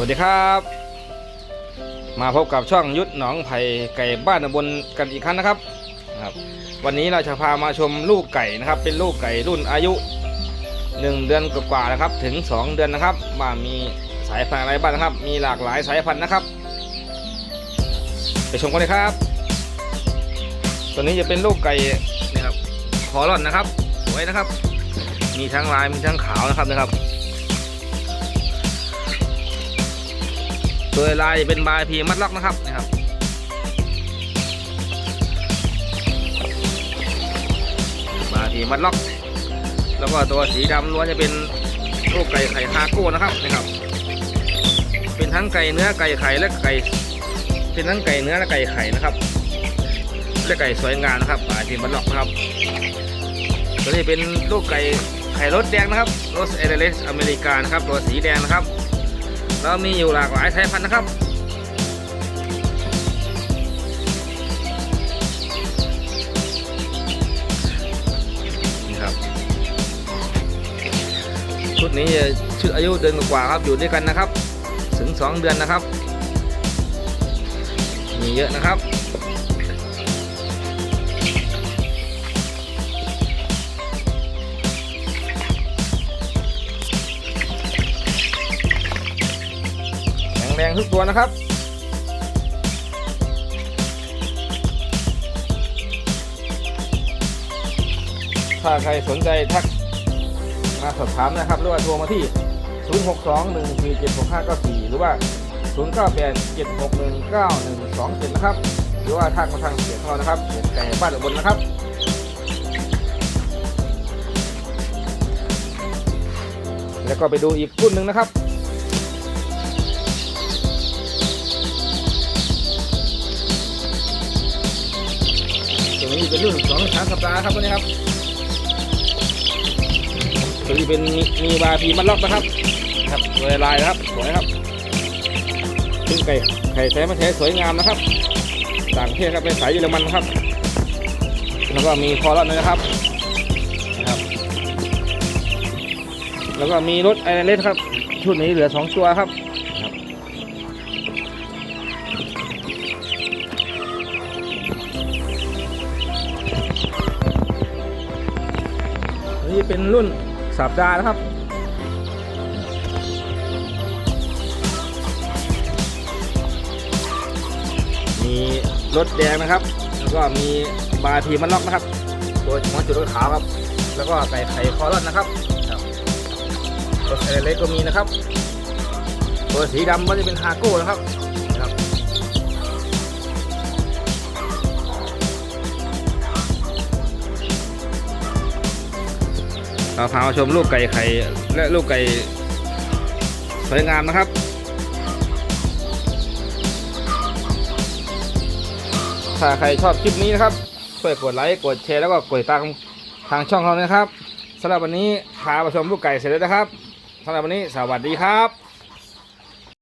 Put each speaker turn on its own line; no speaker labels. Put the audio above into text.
วัสดีครับ มาพบกับช่องยุทธหนองไผ่ไก่บ้านตำบลกันอีกครั้งนะครับครับ วันนี้เราจะพามาชมลูกไก่นะครับ เป็นลูกไก่รุ่นอายุ 1 เดือนกว่าๆนะครับ ถึง 2 เดือนนะครับว่ามีสายพันธุ์อะไรบ้างนะครับ มีหลากหลายสายพันธุ์นะครับ ไปชมกันเลยครับ ตัวนี้จะเป็นลูกไก่นะครับคอร่อนนะครับ สวยนะครับ มีทั้งลายมีทั้งขาวนะครับนะครับ ตัวลายเป็นบายพีมัดล็อกนะครับนะครับบายพีมัดล็อก แล้วก็ตัวสีดำล้วนจะเป็นลูกไก่ไข่ฮาโก้นะครับนะครับ เป็นทั้งไก่เนื้อไก่ไข่และไก่ เป็นทั้งไก่เนื้อและไก่ไข่นะครับและไก่สวยงามนะครับบายพีมัดล็อกนะครับตัวนี้เป็นลูกไก่ไข่รสแดงนะครับรสเอเดเลสอเมริกานะครับตัวสีแดงนะครับ เรามีอยู่หลากหลายสายพันธุ์นะครับ นี่ครับ ชุดนี้ชุดอายุเดือนกว่าครับอยู่ด้วยกันนะครับ ถึง 2 เดือนนะครับ มีเยอะนะครับ ทุกตัวนะครับถ้าใครสนใจทักมาสอบถามนะครับหรือว่าโทรมาที่ 0621476594 หรือว่า 0987619127 นะครับ หรือว่าทักมาทางเสียงของเรานะครับเสียงไก่บ้านอุบลนะครับ แล้วก็ไปดูอีกรุ่นหนึ่งนะครับ นี้เป็นรุ่นสองสามสัปดาห์ครับตัวนี้ครับตัวนี้เป็นมีมีบาพีมันล็อกนะครับ ครับตัวลายครับสวยครับซึ่งไก่ไข่แท้มาแท้สวยงามนะครับ ต่างประเทศครับเป็นสายเยอรมันครับ แล้วก็มีคอร์ลอดนะครับนะครับ แล้วก็มีรถไอเลสครับชุดนี้เหลือสองตัวครับ นี้เป็นรุ่นสัปดาห์นะครับ มีรถแดงนะครับ แล้วก็มีบาทีมันล็อกนะครับ ตัวหัวจุดรถขาวครับ แล้วก็ไก่ไข่คอรอนนะครับครับรถเล็กก็มีนะครับ ตัวสีดำก็จะเป็นฮาโก้นะครับ เราพามาชมลูกไก่ไข่และลูกไก่สวยงามนะครับ ถ้าใครชอบคลิปนี้นะครับ ช่วยกดไลค์กดแชร์แล้วก็กดติดตามทางช่องเรานะครับสำหรับวันนี้พามาชมลูกไก่เสร็จแล้วนะครับสำหรับวันนี้สวัสดีครับ